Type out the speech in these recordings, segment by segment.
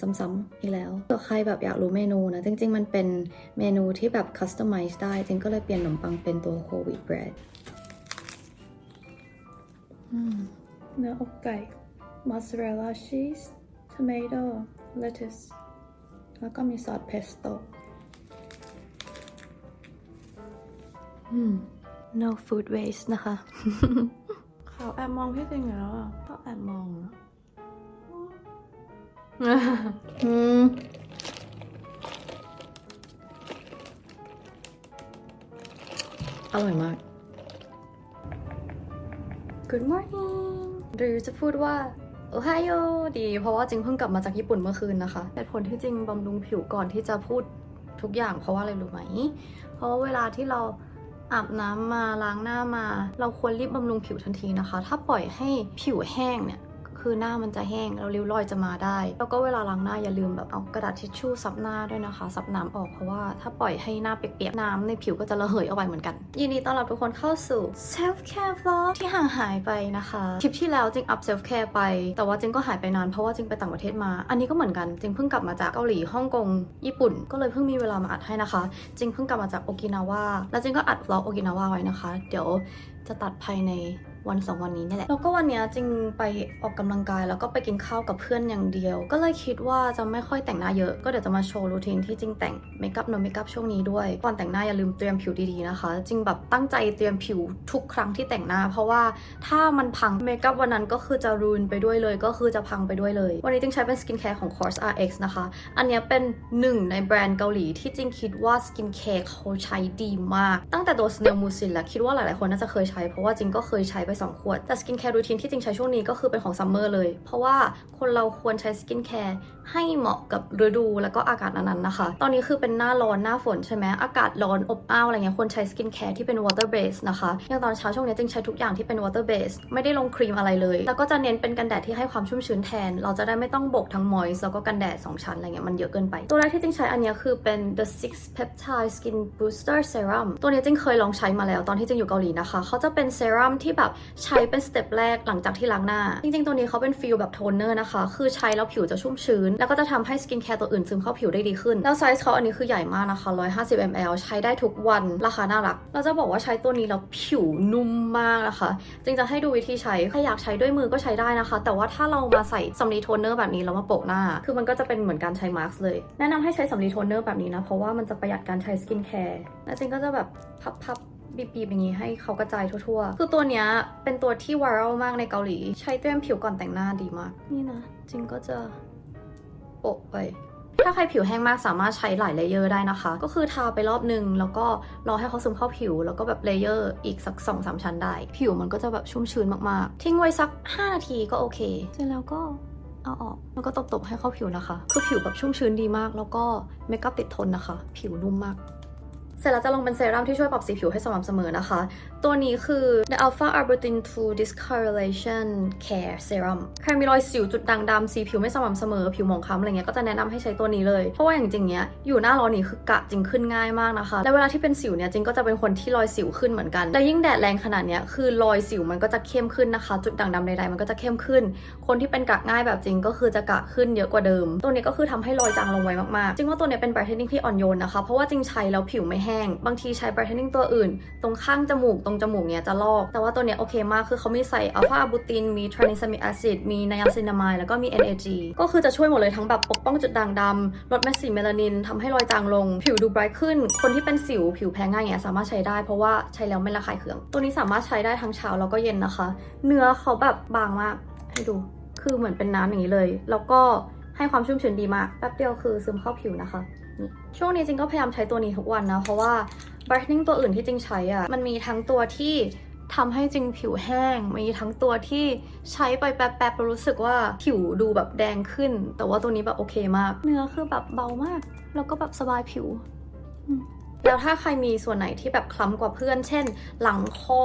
ซ้ำๆอีกแล้วเผื่อใครแบบอยากรู้เมนูนะ จริง ๆ มันเป็นเมนูที่แบบคัสตอมไมซ์ได้จริงก็เลยเปลี่ยนขนมปังเป็นตัว whole wheat bread อืมเนื้ออกไก่ mozzarella cheese tomato lettuce แล้วก็มีซอสเพสโต้อืม no food waste นะคะ เขาแอบมองพี่จริงแล้วอะเขาแอบมองอะ อืมอร่อยมาก Good morning หรือจะพูดว่าโอไฮโอดี เพราะว่าจริงเพิ่งกลับมาจากญี่ปุ่นเมื่อคืนนะคะเหตุผลที่จริงบำรุงผิวก่อนที่จะพูดทุกอย่างเพราะว่าอะไรรู้ไหม เพราะาเวลาที่เราอาบน้ำมาล้างหน้ามา เราควรรีบบำรุงผิวทันทีนะคะ ถ้าปล่อยให้ผิวแห้งเนี่ย คือหน้ามันจะแห้งแล้วริ้วรอยจะมาได้ แล้วก็เวลาล้างหน้าอย่าลืมแบบเอากระดาษทิชชู่ซับหน้าด้วยนะคะ ซับน้ำออกเพราะว่าถ้าปล่อยให้หน้าเปียกๆน้ำในผิวก็จะระเหยออกไปเหมือนกัน ยินดีต้อนรับทุกคนเข้าสู่ self care vlog ที่ห่างหายไปนะคะคลิปที่แล้วจิงอัพ self care ไป แต่ว่าจิงก็หายไปนานเพราะว่าจิงไปต่างประเทศมา อันนี้ก็เหมือนกันจิงเพิ่งกลับมาจากเกาหลีฮ่องกงญี่ปุ่น ก็เลยเพิ่งมีเวลามาอัดให้นะคะจิงเพิ่งกลับมาจากโอกินาวาแล้วจิงก็อัด vlog โอกินาวาไว้นะคะ เดี๋ยวจะตัดภายใน วันสองวันนี้นี่แหละ แล้วก็วันนี้จริงไปออกกำลังกาย แล้วก็ไปกินข้าวกับเพื่อนอย่างเดียว ก็เลยคิดว่าจะไม่ค่อยแต่งหน้าเยอะก็เดี๋ยวจะมาโชว์รูทีนที่จริงแต่งเมคอัพโนเมคอัพช่วงนี้ด้วยก่อนแต่งหน้าอย่าลืมเตรียมผิวดีๆนะคะ จริงแบบตั้งใจเตรียมผิวทุกครั้งที่แต่งหน้า เพราะว่าถ้ามันพังเมคอัพวันนั้นก็คือจะรูนไปด้วยเลย ก็คือจะพังไปด้วยเลย วันนี้จริงใช้เป็นสกินแคร์ของ Course RX นะคะ อันนี้เป็นหนึ่งในแบรนด์เกาหลีที่จริงคิดว่าสกินแคร์เขาใช้ดีมาก ตั้งแต่ตัว Snail Mucin แล้วคิดว่าหลายๆคนน่าจะเคยใช้เพราะว่าจริงก็เคยใช้ไป 2 ขวด แต่สกินแคร์รูทีนที่จริงใช้ช่วงนี้ก็คือเป็นของซัมเมอร์เลย เพราะว่าคนเราควรใช้สกินแคร์ ให้เหมาะกับฤดูแล้วก็อากาศนั้นๆนะคะ ตอนนี้คือเป็นหน้าร้อนหน้าฝนใช่ไหมอากาศร้อนอบอ้าวอะไรเงี้ยควรใช้สกินแคร์ที่เป็น water base นะคะอย่างตอนเช้าช่วงนี้จริงใช้ทุกอย่างที่เป็น water base ไม่ได้ลงครีมอะไรเลย แล้วก็จะเน้นเป็นกันแดดที่ให้ความชุ่มชื้นแทน เราจะได้ไม่ต้องบกทั้ง moist แล้วก็กันแดดสองชั้นอะไรเงี้ยมันเยอะเกินไป ตัวแรกที่จริงใช้อันนี้คือเป็น the six peptide skin booster serum ตัวนี้จริงเคยลองใช้มาแล้วตอนที่จริงอยู่เกาหลีนะคะเขาจะเป็นเซรั่มที่แบบใช้เป็นสเต็ปแรกหลังจากที่ล้างหน้า จริงๆตัวนี้เขาเป็นฟิลแบบโทนเนอร์นะคะ คือใช้แล้วผิวจะชุ่มชื้นแล้วก็จะทำให้สกินแคร์ตัวอื่นซึมเข้าผิวได้ดีขึ้น แล้วไซส์เขาอันนี้คือใหญ่มากนะคะ 150 ml ใช้ได้ทุกวันราคาน่ารัก เราจะบอกว่าใช้ตัวนี้แล้วผิวนุ่มมากนะคะจริงจะให้ดูวิธีใช้ใครอยากใช้ด้วยมือก็ใช้ได้นะคะ แต่ว่าถ้าเรามาใส่สำลีโทนเนอร์แบบนี้แล้วมาโปะหน้า คือมันก็จะเป็นเหมือนการใช้มาร์กเลย แนะนำให้ใช้สำลีโทนเนอร์แบบนี้นะ เพราะว่ามันจะประหยัดการใช้สกินแคร์แล้วจริงก็จะแบบพับๆบีบๆอย่างนี้ให้เขากระจายทั่วๆ คือตัวเนี้ยเป็นตัวที่ไวรัลมากในเกาหลี ใช้เตรียมผิวก่อนแต่งหน้าดีมาก นี่นะ จริงก็จะ โปะไป ถ้าใครผิวแห้งมากสามารถใช้หลายเลเยอร์ได้นะคะ ก็คือทาไปรอบหนึ่งแล้วก็รอให้เขาซึมเข้าผิว แล้วก็แบบเลเยอร์อีกสัก2อสชั้นได้ ผิวมันก็จะแบบชุ่มชื้นมากๆ ทิ้งไว้สัก 5 นาทีก็โอเคเสร็จแล้วก็เอาออกแล้วก็ตบๆให้เข้าผิวนะคะ คือผิวแบบชุ่มชื้นดีมาก แล้วก็เมคอัพติดทนนะคะ ผิวนุ่มมาก เสร็จแล้วจะลงเป็นเซรั่มที่ช่วยปรับสีผิวให้สม่ำเสมอนะคะตัวนี้คือ The Alpha Arbutin 2 Discoloration Care Serum ใครมีรอยสิวจุดด่างดำสีผิวไม่สม่ำเสมอ ผิวหมองคล้ำอะไรเงี้ยก็จะแนะนำให้ใช้ตัวนี้เลย เพราะว่าอย่างจริงเนี้ยอยู่หน้าร้อนนี่คือกะจริงขึ้นง่ายมากนะคะ และเวลาที่เป็นสิวเนี่ยจริงก็จะเป็นคนที่รอยสิวขึ้นเหมือนกัน และยิ่งแดดแรงขนาดเนี้ยคือรอยสิวมันก็จะเข้มขึ้นนะคะ จุดด่างดำใดๆมันก็จะเข้มขึ้น คนที่เป็นกะง่ายแบบจริงก็คือจะกะขึ้นเยอะกว่าเดิม ตัวนี้ก็คือทำให้รอยจางลงไวมากๆจริงว่าตัวเนี้ยเป็น brightening ที่อ่อนโยนนะคะเพราะว่าจริงใช้แล้วผิวไม่แห้ง บางทีใช้ brightening ตัวอื่น ตรงข้างจมูกตรงจมูกเนี้ยจะลอก แต่ว่าตัวเนี้ยโอเคมากคือเขามีใส่ alpha arbutin มี tranexamic acid มี niacinamide แล้วก็มี NAG ก็คือจะช่วยหมดเลยทั้งแบบปกป้องจุดด่างดำลดเม็ดสีเมลานินทำให้รอยจางลง ผิวดู bright ขึ้น คนที่เป็นสิวผิวแพ้ง่ายเงี้ยสามารถใช้ได้เพราะว่าใช้แล้วไม่ระคายเคือง ตัวนี้สามารถใช้ได้ทั้งเช้าแล้วก็เย็นนะคะ เนื้อเขาแบบบางมากให้ดู คือเหมือนเป็นน้ำอย่างนี้เลย แล้วก็ให้ความชุ่มชื้นดีมาก แป๊บเดียวคือซึมเข้าผิวนะคะ ช่วงนี้จริงก็พยายามใช้ตัวนี้ทุกวันนะ เพราะว่า brightening ตัวอื่นที่จริงใช้อะมันมีทั้งตัวที่ทำให้จริงผิวแห้ง มีทั้งตัวที่ใช้ไปแป๊บๆแล้วรู้สึกว่าผิวดูแบบแดงขึ้น แต่ว่าตัวนี้แบบโอเคมาก เนื้อคือแบบเบามาก แล้วก็แบบสบายผิวแล้วถ้าใครมีส่วนไหนที่แบบคล้ำกว่าเพื่อน เช่น หลังคอ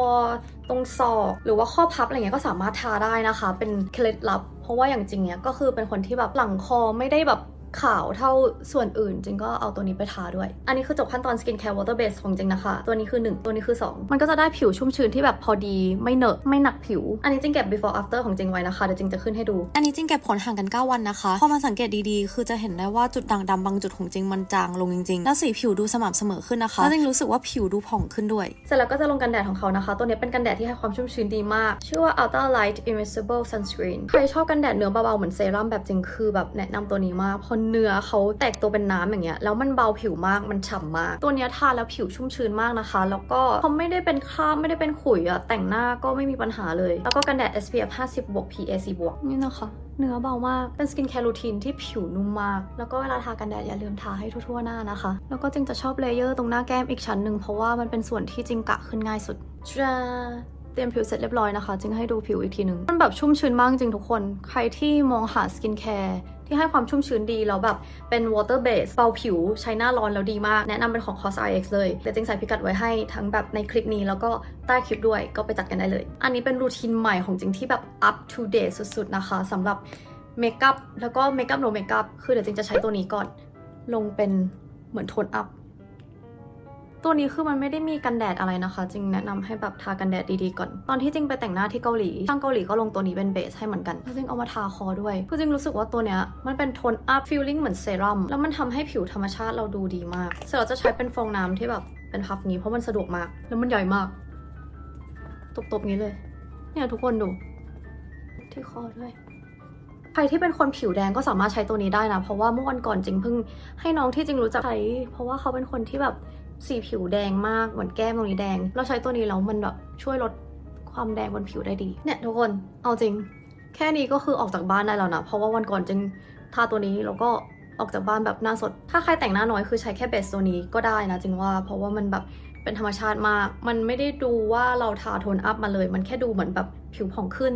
ตรงศอก หรือว่าข้อพับอะไรเงี้ยก็สามารถทาได้นะคะ เป็นเคล็ดลับ เพราะว่าอย่างจริงเนี้ยก็คือเป็นคนที่แบบหลังคอไม่ได้แบบ ขาวเท่าส่วนอื่นจริงก็เอาตัวนี้ไปทาด้วย อันนี้คือจบขั้นตอนสกินแคร์วอเตอร์เบสของจริงนะคะ ตัวนี้คือ 1 ตัวนี้คือ 2 มันก็จะได้ผิวชุ่มชื้นที่แบบพอดีไม่เหนอะไม่หนักผิว อันนี้จริงเก็บ before after ของจริงไว้นะคะเดี๋ยวจริงจะขึ้นให้ดู อันนี้จริงเก็บผลห่างกัน 9 วันนะคะพอมาสังเกตดีๆ คือจะเห็นได้ว่าจุดด่างดำบางจุดของจริงมันจางลงจริงๆแล้วสีผิวดูสม่ำเสมอขึ้นนะคะแล้วจริงรู้สึกว่าผิวดูผ่องขึ้นด้วยเสร็จแล้วก็จะลงกันแดดของเขานะคะ ตัวนี้เป็นกันแดดที่ให้ความชุ่มชื้นดีมาก ชื่อว่า Ultra Light Invisible Sunscreen ใครชอบกันแดดเนื้อเบาๆเหมือนเซรั่มแบบจริงคือแบบแนะนำตัวนี้มากเพราะเนื้อเขาแตกตัวเป็นน้ำอย่างเงี้ยแล้วมันเบาผิวมากมันฉ่ำมาก ตัวเนี้ยทาแล้วผิวชุ่มชื้นมากนะคะ แล้วก็เขาไม่ได้เป็นคราบไม่ได้เป็นขุยอะแต่งหน้าก็ไม่มีปัญหาเลย แล้วก็กันแดด SPF 50บวก PAC บวกนี่นะคะเนื้อเบามาก เป็นสกินแคร์รูทีนที่ผิวนุ่มมาก แล้วก็เวลาทากันแดดอย่าลืมทาให้ทั่วๆหน้านะคะ แล้วก็จริงจะชอบเลเยอร์ตรงหน้าแก้มอีกชั้นหนึ่งเพราะว่ามันเป็นส่วนที่จริงกะขึ้นง่ายสุดจ้า เตรียมผิวเสร็จเรียบร้อยนะคะ จึงให้ดูผิวอีกทีหนึ่งมันแบบชุ่มชื้นมากจริงทุกคน ใครที่มองหาสกินแคร์ที่ให้ความชุ่มชื้นดี แล้วแบบเป็น water base เบาผิวใช้หน้าร้อนแล้วดีมาก แนะนำเป็นของ COSRX เลยเดี๋ยวจริงใส่พิกัดไว้ให้ทั้งแบบในคลิปนี้แล้วก็ใต้คลิปด้วยก็ไปจัดกันได้เลย อันนี้เป็นรูทีนใหม่ของจริงที่แบบ up to date สุดๆนะคะสำหรับเมคอัพแล้วก็เมคอัพโนเมคอัพคือเดี๋ยวจริงจะใช้ตัวนี้ก่อน ลงเป็นเหมือนโทนอัพ ตัวนี้คือมันไม่ได้มีกันแดดอะไรนะคะจริงแนะนำให้แบบทากันแดดดีๆก่อน ตอนที่จริงไปแต่งหน้าที่เกาหลีช่างเกาหลีก็ลงตัวนี้เป็นเบสให้เหมือนกันจริงเอามาทาคอด้วยคือจริงรู้สึกว่าตัวเนี้ยมันเป็นโทนอัพฟีลลิ่งเหมือนเซรั่มแล้วมันทำให้ผิวธรรมชาติเราดูดีมากเสร็จเราจะใช้เป็นฟองน้ำที่แบบเป็นพัฟนี้เพราะมันสะดวกมากแล้วมันใหญ่มากตบๆนี้เลย เนี่ยทุกคนดู ที่คอด้วยใครที่เป็นคนผิวแดงก็สามารถใช้ตัวนี้ได้นะ เพราะว่าเมื่อวันก่อนจริงเพิ่งให้น้องที่จริงรู้จักใช้เพราะว่าเขาเป็นคนที่แบบ สีผิวแดงมากเหมือนแก้มตรงนี้แดง เราใช้ตัวนี้แล้วมันแบบช่วยลดความแดงบนผิวได้ดี เนี่ยทุกคน เอาจริง แค่นี้ก็คือออกจากบ้านได้แล้วนะ เพราะว่าวันก่อนจริงทาตัวนี้แล้วก็ออกจากบ้านแบบหน้าสด ถ้าใครแต่งหน้าน้อยคือใช้แค่เบสตัวนี้ก็ได้นะจริงว่า เพราะว่ามันแบบเป็นธรรมชาติมาก มันไม่ได้ดูว่าเราทาโทนอัพมาเลย มันแค่ดูเหมือนแบบผิวผ่องขึ้น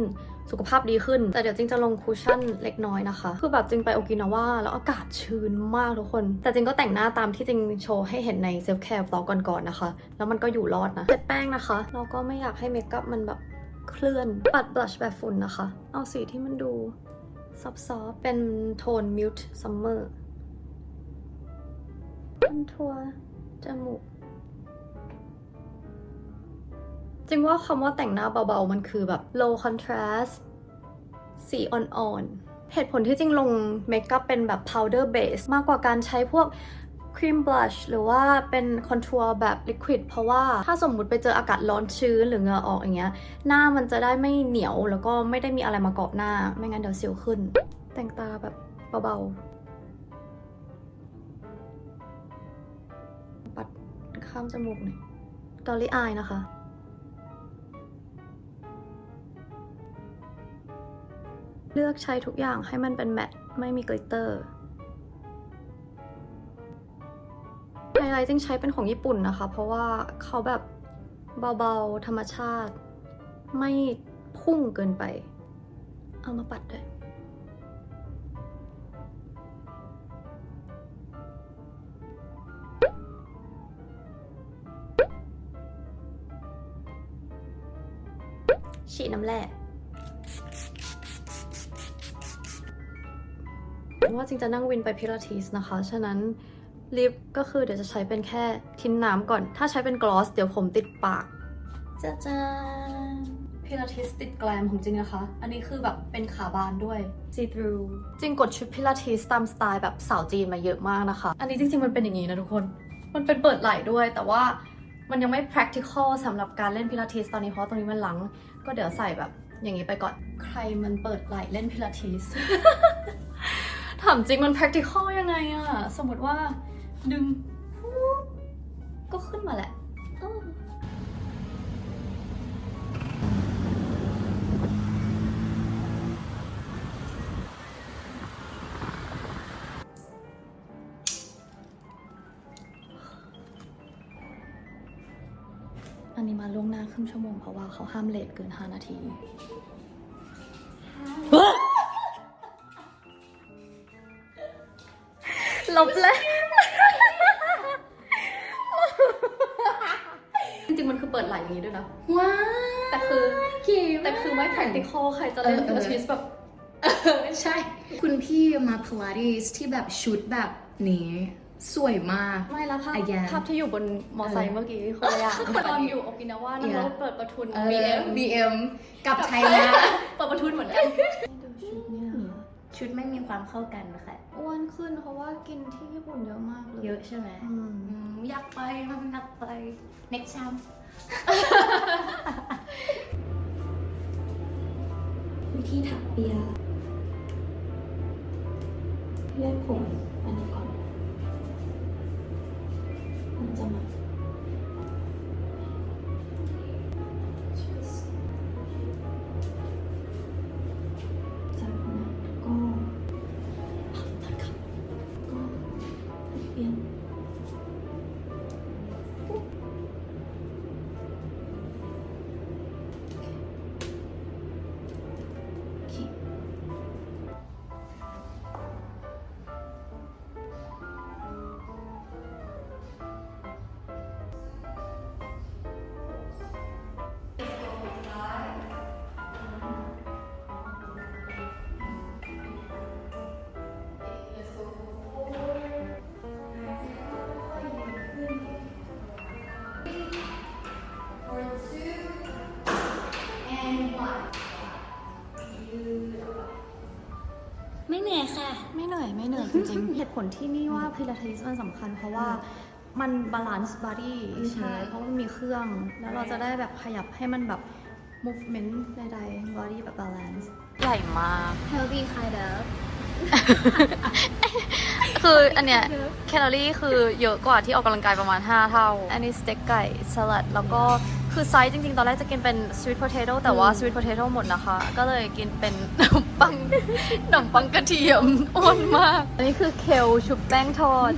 สุขภาพดีขึ้น แต่เดี๋ยวจิงจะลงคูชั่นเล็กน้อยนะคะ คือแบบจิงไปโอกินาว่าแล้วอากาศชื้นมากทุกคน แต่จิงก็แต่งหน้าตามที่จิงโชว์ให้เห็นในเซลฟ์แคร์บล็อกก่อนๆนะคะ แล้วมันก็อยู่รอดนะเสร็จแป้งนะคะเราก็ไม่อยากให้เมคอัพมันแบบเคลื่อน ปัดบลัชแบบฝุ่นนะคะ เอาสีที่มันดูซอฟๆเป็นโทนมิวต์ซัมเมอร์คอนทัวร์จมูก จริงว่าคำว่าแต่งหน้าเบาๆ มันคือแบบ low contrast สีอ่อนๆ เหตุผลที่จริงลงเมคอัพเป็นแบบ powder base มากกว่าการใช้พวกครีมบลัชหรือว่าเป็นคอนทัวร์แบบลิควิดเพราะว่าถ้าสมมุติไปเจออากาศร้อนชื้นหรือเหงื่อออกอย่างเงี้ย หน้ามันจะได้ไม่เหนียวแล้วก็ไม่ได้มีอะไรมาเกาะหน้า ไม่งั้นเดี๋ยวสิวขึ้น แต่งตาแบบเบาๆ ปัดข้ามจมูกหน่อยดอลลี่อายนะคะ เลือกใช้ทุกอย่างให้มันเป็นแมตต์ไม่มีกลิตเตอร์ไฮไลท์จริงใช้เป็นของญี่ปุ่นนะคะ เพราะว่าเขาแบบเบาๆ ธรรมชาติ ไม่พุ่งเกินไป เอามาปัดด้วยฉีดน้ำแร่ จริงจะนั่งวินไปพิลาทิสนะคะ ฉะนั้นลิปก็คือเดี๋ยวจะใช้เป็นแค่ทิ้นน้ำก่อน ถ้าใช้เป็นกลอสเดี๋ยวผมติดปากจ้าจ้าพิลาทิสติดแกลมของจริงนะคะ อันนี้คือแบบเป็นขาบานด้วย see through จริงกดชุดพิลาทิสตามสไตล์แบบสาวจีนมาเยอะมากนะคะ อันนี้จริงๆมันเป็นอย่างนี้นะทุกคน มันเป็นเปิดไหล่ด้วย แต่ว่ามันยังไม่ practical สำหรับการเล่นพิลาทิสตอนนี้เพราะตรงนี้มันหลัง ก็เดี๋ยวใส่แบบอย่างนี้ไปก่อน ใครมันเปิดไหล่เล่นพิลาทิส ถามจริงมัน practical ยังไงอะสมมติว่าดึงปุ๊บก็ขึ้นมาแหละเอออันนี้มาล่วงหน้าครึ่งชั่วโมงเพราะว่าเขาห้ามเลทเกิน 5 นาที ลบเลยจริงๆ มันคือเปิดไหลอย่างนี้ด้วยนะ ว้าแต่คือเก๋มากแต่คือไม่ practical ใครจะเล่นเออเออพิลาทิสแบบ ใช่ คุณพี่มาพลาติสที่แบบชุดแบบนี้ สวยมาก ไม่แล้วภาพ Again ภาพที่อยู่บนมอไซค์เมื่อกี้คนละอย่างตอนอยู่โอกินาวานั่งรถ Yeah เปิดประทุนเออ BM BM กับไทยนะ เปิดประทุนเหมือนกันดูชุดเนี่ย ชุดไม่มีความเข้ากันนะคะอ้วนขึ้นเพราะว่ากินที่ญี่ปุ่นเยอะมากเลยเยอะใช่ไหมอืมอืมอยากไปมันอยากไป next time วิธีถักเปียเล่นผมอันนี้ก่อนมันจะมา อยไม่เหนื่อยจริงๆ เหตุผลที่นี่ว่าพิลาทิสมันสำคัญ เพราะว่ามันบาลานซ์บอดี้อือฮึใช่ เพราะมันมีเครื่อง แล้วเราจะได้แบบขยับให้มันแบบ movement ใดๆ body แบบ balance ใหญ่มาก healthy kind of คืออันเนี้ยแคลอรี่คือเยอะกว่าที่ออกกำลังกายประมาณ 5 เท่า อันนี้สเต็กไก่สลัด แล้วก็คือไซส์จริงๆ ตอนแรกจะกินเป็น sweet potato แต่ว่า sweet potato หมดนะคะ ก็เลยกินเป็นขนมปังขนมปังกระเทียมอ้วนมาก อันนี้คือเคลชุบแป้งทอด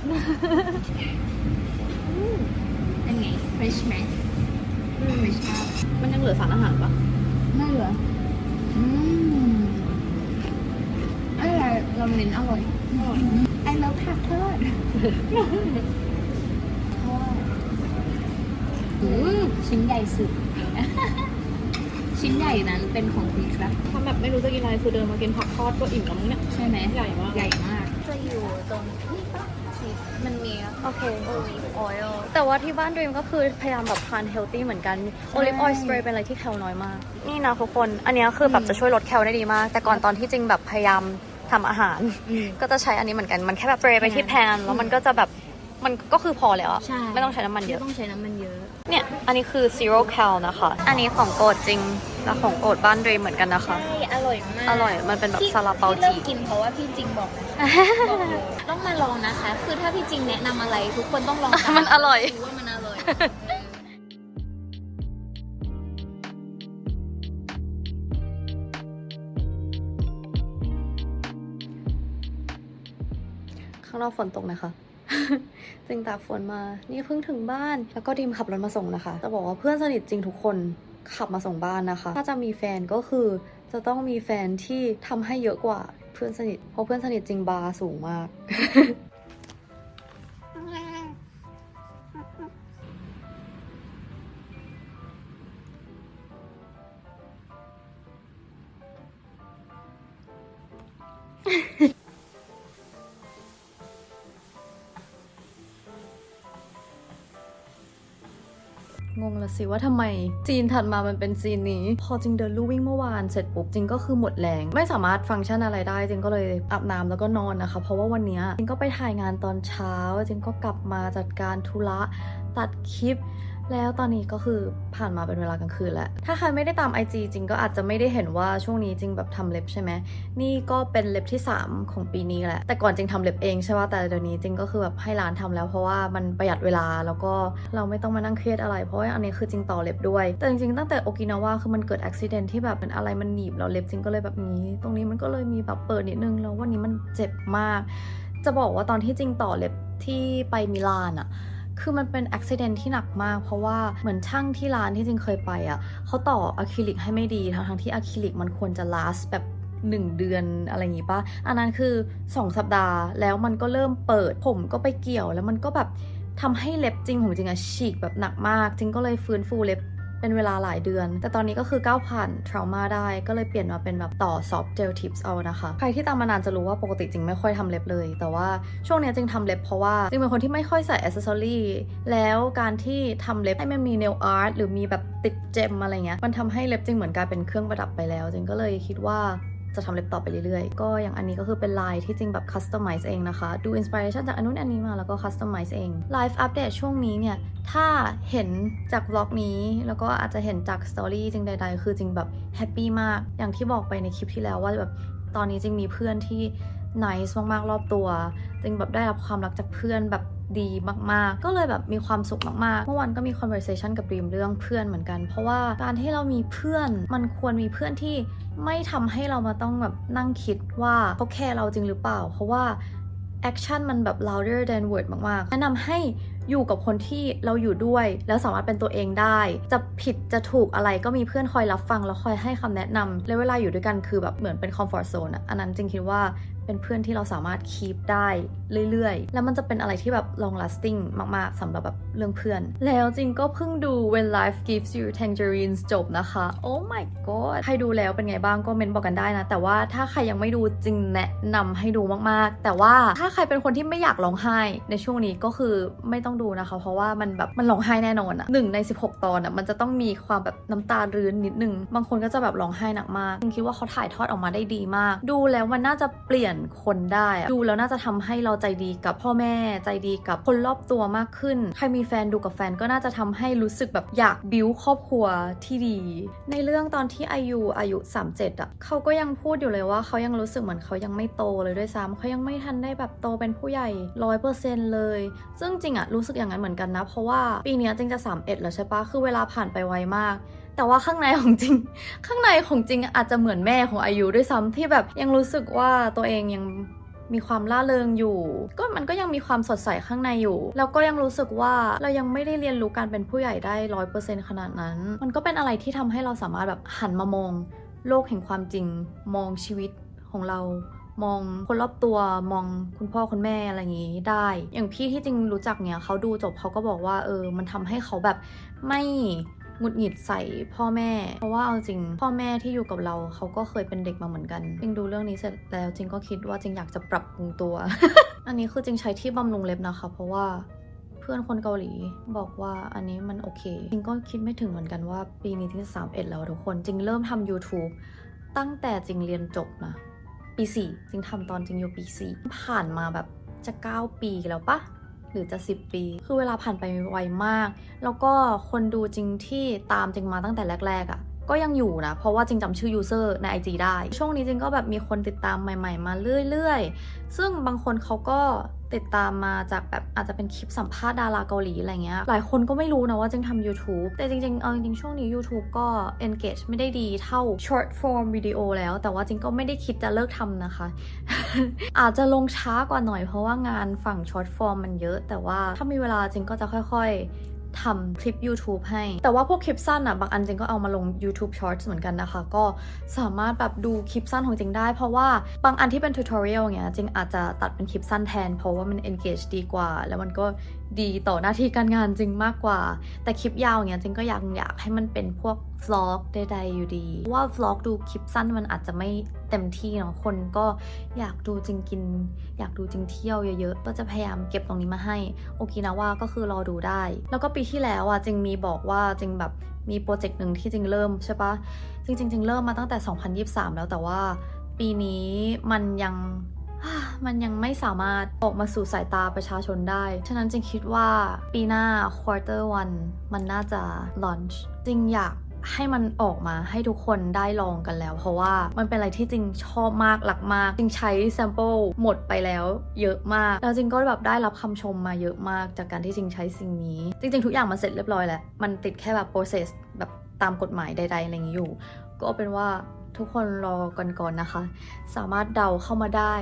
อันไง fresh ไหม fresh มากมันยังเหลือสารอาหารปะไม่เหรออืม อร่อยเราเน้นอร่อยอร่อยไอ้เราผักทอดทอดอืมชิ้นใหญ่สุด ชิ้นใหญ่นั้นเป็นของคุณครับถ้าแบบไม่รู้จะกินอะไรคือเดินมากินผักทอดก็อิ่มแล้วมั้งเนี่ย ใช่ไหมใหญ่มาก ใหญ่มาก จะอยู่ตรงนี่ปะสีมันมีโอเคโอลิฟออยล์แต่ว่าที่บ้านดรีมก็คือพยายามแบบทานเฮลตี้เหมือนกันโอลิฟออยล์สเปรย์เป็นอะไรที่แคลน้อยมาก นี่นะทุกคน อันเนี้ยคือแบบจะช่วยลดแคลได้ดีมาก แต่ก่อนตอนที่จริงแบบพยายาม ทำอาหาร อืม ก็จะใช้อันนี้เหมือนกัน มันแค่แบบสเปรย์ไปที่แพนอืมแล้วมันก็จะแบบ มันก็คือพอแล้วอะใช่ ไม่ต้องใช้น้ำมันเยไม่อะ ต้องใช้น้ำมันเยอะ เนี่ย อันนี้คือ zero cal นะคะ อันนี้ของโปรดจริง และของโปรดบ้านดรีมเหมือนกันนะคะ ใช่ อร่อยมากอร่อย มันเป็นแบบพี่ซาลาเปาพี่เลิจีกกินเพราะว่าพี่จริงบอกนะคะบอกเลยต้องมาลองนะคะ คือถ้าพี่จริงแนะนำอะไรทุกคนต้องลองตามันอร่อยดูว่ามันอร่อย นอกฝนตกนะคะจริงตากฝนมา นี่เพิ่งถึงบ้าน แล้วก็ดีมขับรถมาส่งนะคะ จะบอกว่าเพื่อนสนิทจริงทุกคนขับมาส่งบ้านนะคะ ถ้าจะมีแฟนก็คือ จะต้องมีแฟนที่ทำให้เยอะกว่าเพื่อนสนิท เพราะเพื่อนสนิทจริงบาสูงมาก สิว่าทำไมจีนถัดมามันเป็นจีนนี้ พอจิงเดินลู่วิ่งเมื่อวานเสร็จปุ๊บจิงก็คือหมดแรง ไม่สามารถฟังก์ชันอะไรได้จิงก็เลยอาบน้ำแล้วก็นอนนะคะ เพราะว่าวันนี้จิงก็ไปถ่ายงานตอนเช้าจิงก็กลับมาจัดการธุระตัดคลิป แล้วตอนนี้ก็คือผ่านมาเป็นเวลากลางคืนแล้ว ถ้าใครไม่ได้ตาม IG จริงก็อาจจะไม่ได้เห็นว่าช่วงนี้จริงแบบทำเล็บใช่ไหม นี่ก็เป็นเล็บที่ 3 ของปีนี้แหละ แต่ก่อนจริงทำเล็บเองใช่ป่ะ แต่เดี๋ยวนี้จริงก็คือแบบให้ร้านทำแล้วเพราะว่ามันประหยัดเวลาแล้วก็เราไม่ต้องมานั่งเครียดอะไร เพราะว่าอันนี้คือจริงต่อเล็บด้วย แต่จริงๆตั้งแต่โอกินาว่าคือมันเกิดอุบิเหตุที่แบบเป็นอะไรมันหนีบแล้วเล็บจริงก็เลยแบบนี้ ตรงนี้มันก็เลยมีแบบเปิดนิดนึงแล้ววันนี้มันเจ็บมาก จะบอกว่าตอนที่จริงต่อเล็บที่ไปมิลานอะ คือมันเป็นอุบิเหตุที่หนักมาก เพราะว่าเหมือนช่างที่ร้านที่จริงเคยไปอะเขาต่ออะคริลิกให้ไม่ดีทั้งทั้งๆที่อะคริลิกมันควรจะ last แบบ1เดือนอะไรอย่างงี้ปะอันนั้นคือ 2 สัปดาห์แล้วมันก็เริ่มเปิด ผมก็ไปเกี่ยวแล้วมันก็แบบทำให้เล็บจริงของจริงอะฉีกแบบหนักมาก จริงก็เลยฟื้นฟูเล็บ เป็นเวลาหลายเดือน แต่ตอนนี้ก็คือก้าวผ่านทรามาได้ก็เลยเปลี่ยนมาเป็นแบบต่อซอฟต์เจลทิปส์เอานะคะ ใครที่ตามมานานจะรู้ว่าปกติจริงไม่ค่อยทำเล็บเลย แต่ว่าช่วงนี้จริงทำเล็บเพราะว่าจริงเป็นคนที่ไม่ค่อยใส่อ c เซซอรี่แล้วการที่ทำเล็บให้มันมีเนลอาร์ตหรือมีแบบติดเจมอะไรเงี้ยมันทำให้เล็บจริงเหมือนกลายเป็นเครื่องประดับไปแล้วจริงก็เลยคิดว่า จะทำเล็บต่อไปเรื่อยๆ ก็อย่างอันนี้ก็คือเป็นลายที่จริงแบบคัสตอมไมซ์เองนะคะ ดูอินสปิเรชันจากอันนู้นอันนี้มาแล้วก็คัสตอมไมซ์เองไลฟ์อัปเดตช่วงนี้เนี่ย ถ้าเห็นจากวล็อกนี้ แล้วก็อาจจะเห็นจากสตอรี่จริงใด ๆ คือจริงแบบแฮปปี้มาก อย่างที่บอกไปในคลิปที่แล้วว่าแบบตอนนี้จริงมีเพื่อนที่ไน c e มากๆรอบตัวจริงแบบได้รับความรักจากเพื่อนแบบ ดีมากๆ ก็เลยแบบมีความสุขมากๆ เมื่อวานก็มี conversation กับดีมเรื่องเพื่อนเหมือนกัน เพราะว่าการที่เรามีเพื่อนมันควรมีเพื่อนที่ไม่ทำให้เรามาต้องแบบนั่งคิดว่าเขาแคร์เราจริงหรือเปล่า เพราะว่าแอคชั่นมันแบบ louder than word มาก ๆ แนะนำให้อยู่กับคนที่เราอยู่ด้วย แล้วสามารถเป็นตัวเองได้ จะผิดจะถูกอะไรก็มีเพื่อนคอยรับฟัง แล้วคอยให้คำแนะนำแล้วเวลาอยู่ด้วยกันคือแบบเหมือนเป็น comfort zone อะอันนั้นจริงคิดว่า เป็นเพื่อนที่เราสามารถ keep ได้เรื่อยๆ แล้วมันจะเป็นอะไรที่แบบ long lasting มากๆสำหรับแบบเรื่องเพื่อน แล้วจริงก็เพิ่งดู when life gives you tangerines จบนะคะ oh my god ใครดูแล้วเป็นไงบ้างก็เมนบอกกันได้นะ แต่ว่าถ้าใครยังไม่ดูจริงแนะนำให้ดูมากๆ แต่ว่าถ้าใครเป็นคนที่ไม่อยากร้องไห้ในช่วงนี้ก็คือไม่ต้องดูนะคะ เพราะว่ามันแบบมันร้องไห้แน่นอนอะหนึ่งใน 16 ตอนอะมันจะต้องมีความแบบน้ำตารื้นนิดนึงบางคนก็จะแบบร้องไห้หนักมากจริงคิดว่าเขาถ่ายทอดออกมาได้ดีมาก ดูแล้วมันน่าจะเปลี่ยนคนได้อะดูแล้วน่าจะทำให้เราใจดีกับพ่อแม่ใจดีกับคนรอบตัวมากขึ้น ใครมีแฟนดูกับแฟนก็น่าจะทำให้รู้สึกแบบอยากบิวครอบครัวที่ดี ในเรื่องตอนที่อายุอายุ 37อะเขาก็ยังพูดอยู่เลยว่าเขายังรู้สึกเหมือนเขายังไม่โตเลยด้วยซ้ำเขายังไม่ทันได้แบบโตเป็นผู้ใหญ่ร้อยเปอร์เซ็นต์เลย ซึ่งจริงอะรู้สึกอย่างนั้นเหมือนกันนะ เพราะว่าปีนี้จริงจะ 31 แล้วใช่ปะคือเวลาผ่านไปไวมาก แต่ว่าข้างในของจริง ข้างในของจริงอาจจะเหมือนแม่ของอายุด้วยซ้ำที่แบบยังรู้สึกว่าตัวเองยังมีความล่าเริงอยู่ ก็มันก็ยังมีความสดใสข้างในอยู่ แล้วก็ยังรู้สึกว่าเรายังไม่ได้เรียนรู้การเป็นผู้ใหญ่ได้ร้อยเปอร์เซ็นต์ขนาดนั้น มันก็เป็นอะไรที่ทำให้เราสามารถแบบหันมามอง โลกแห่งความจริง มองชีวิตของเรามองคนรอบตัวมองคุณพ่อคุณแม่อะไรอย่างนี้ได้ อย่างพี่ที่จริงรู้จักเนี่ยเขาดูจบเขาก็บอกว่าเออ มันทำให้เขาแบบไม่ หงุดหงิดใส่พ่อแม่ เพราะว่าเอาจริง พ่อแม่ที่อยู่กับเราเขาก็เคยเป็นเด็กมาเหมือนกันจริงดูเรื่องนี้เสร็จแล้วจริงก็คิดว่าจริงอยากจะปรับปรุงตัว อันนี้คือจริงใช้ที่บำรุงเล็บนะคะ เพราะว่าเพื่อนคนเกาหลีบอกว่าอันนี้มันโอเค จริงก็คิดไม่ถึงเหมือนกันว่าปีนี้ที่สามเอ็ดแล้วทุกคนจริงเริ่มทำ YouTube ตั้งแต่จริงเรียนจบนะปีสี่จริงทำตอนจริงอยู่ปีสี่ผ่านมาแบบจะ 9 ปีแล้วปะ หรือจะ 10 ปี คือเวลาผ่านไปไวมาก แล้วก็คนดูจริงที่ตามจริงมาตั้งแต่แรกๆอะ่ะ ก็ยังอยู่นะ เพราะว่าจริงจำชื่อ user ใน IG ได้ ช่วงนี้จริงก็แบบมีคนติดตามใหม่ ๆ มาเรื่อยๆ ซึ่งบางคนเขาก็ติดตามมาจากแบบอาจจะเป็นคลิปสัมภาษณ์ดาราเกาหลีอะไรเงี้ย หลายคนก็ไม่รู้นะว่าจริงทำ YouTube แต่จริงๆ เอาจริงๆ ช่วงนี้ YouTube ก็ engage ไม่ได้ดีเท่า short form วิดีโอแล้ว แต่ว่าจริงก็ไม่ได้คิดจะเลิกทำนะคะ อาจจะลงช้ากว่าหน่อยเพราะว่างานฝั่ง short form มันเยอะ แต่ว่าถ้ามีเวลาจริงก็จะค่อยๆ ทำคลิป YouTube ให้ แต่ว่าพวกคลิปสั้นอะ บางอันจริงก็เอามาลง YouTube Shorts เหมือนกันนะคะ ก็สามารถแบบดูคลิปสั้นของจริงได้ เพราะว่าบางอันที่เป็นทูตอเรียลเงี้ยจริงอาจจะตัดเป็นคลิปสั้นแทน เพราะว่ามัน engage ดีกว่า แล้วมันก็ ดีต่อหน้าที่การงานจริงมากกว่า แต่คลิปยาวเงี้ยจริงก็อยากอยากให้มันเป็นพวก vlog ใดๆอยู่ดีเพราะว่า vlog ดูคลิปสั้นมันอาจจะไม่เต็มที่เนาะคนก็อยากดูจริงกิน อยากดูจริงเที่ยวเยอะๆ ก็จะพยายามเก็บตรงนี้มาให้โอเคนะว่าก็คือรอดูได้ แล้วก็ปีที่แล้วอะจริงมีบอกว่าจริงแบบมีโปรเจกต์หนึ่งที่จริงเริ่มใช่ปะจริงๆจริงเริ่มมาตั้งแต่ 2023 แล้วแต่ว่าปีนี้มันยัง มันยังไม่สามารถออกมาสู่สายตาประชาชนได้ ฉะนั้นจริงคิดว่าปีหน้า quarter one มันน่าจะ launch จริงอยากให้มันออกมาให้ทุกคนได้ลองกันแล้ว เพราะว่ามันเป็นอะไรที่จริงชอบมากหลักมาก จริงใช้ sample หมดไปแล้ว เยอะมากแล้วจริงก็แบบได้รับคำชมมาเยอะมาก จากการที่จริงใช้สิ่งนี้ จริง ๆ ทุกอย่างมันเสร็จเรียบร้อยแล้ว มันติดแค่แบบ process แบบตามกฎหมายใดๆอะไรอย่างนี้อยู่ ก็เอาเป็นว่าทุกคนรอกันก่อนนะคะ สามารถเดาเข้ามาได้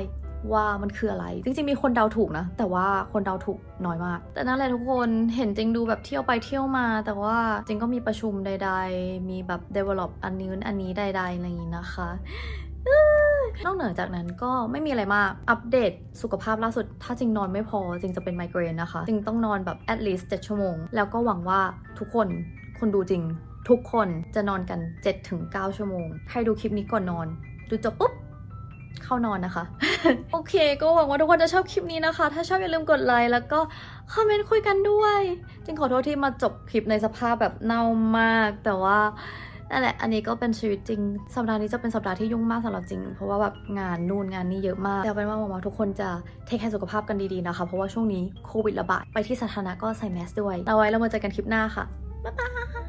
ว่ามันคืออะไร จริง ๆ มีคนเดาถูกนะ แต่ว่าคนเดาถูกน้อยมาก แต่นั่นแหละทุกคนเห็นจริงดูแบบเที่ยวไปเที่ยวมา แต่ว่าจริงก็มีประชุมใด ๆ มีแบบ develop อันนี้อันนี้ใดๆอะไรอย่างนี้นะคะนอกเหนือจากนั้นก็ไม่มีอะไรมาก อัปเดตสุขภาพล่าสุด ถ้าจริงนอนไม่พอจริงจะเป็นไมเกรนนะคะ จริงต้องนอนแบบ at least 7 ชั่วโมง แล้วก็หวังว่าทุกคนคนดูจริง ทุกคนจะนอนกัน 7-9 ชั่วโมง ใครดูคลิปนี้ก่อนนอน ดูจบปุ๊บ เข้านอนนะคะ โอเค ก็หวังว่าทุกคนจะชอบคลิปนี้นะคะ ถ้าชอบอย่าลืมกดไลค์แล้วก็คอมเมนต์คุยกันด้วยจริงขอโทษที่มาจบคลิปในสภาพแบบเน่ามาก แต่ว่านั่นแหละ อันนี้ก็เป็นชีวิตจริง สัปดาห์นี้จะเป็นสัปดาห์ที่ยุ่งมากสำหรับจริง เพราะว่าแบบงานนู่นงานนี่เยอะมาก แต่เอาเป็นว่าหวังว่าทุกคนจะเทคแคร์สุขภาพกันดีๆนะคะ เพราะว่าช่วงนี้โควิดระบาด ไปที่สาธารณะก็ใส่แมสด้วย เอาไว้เรามาเจอกันคลิปหน้าค่ะ บ๊ายบาย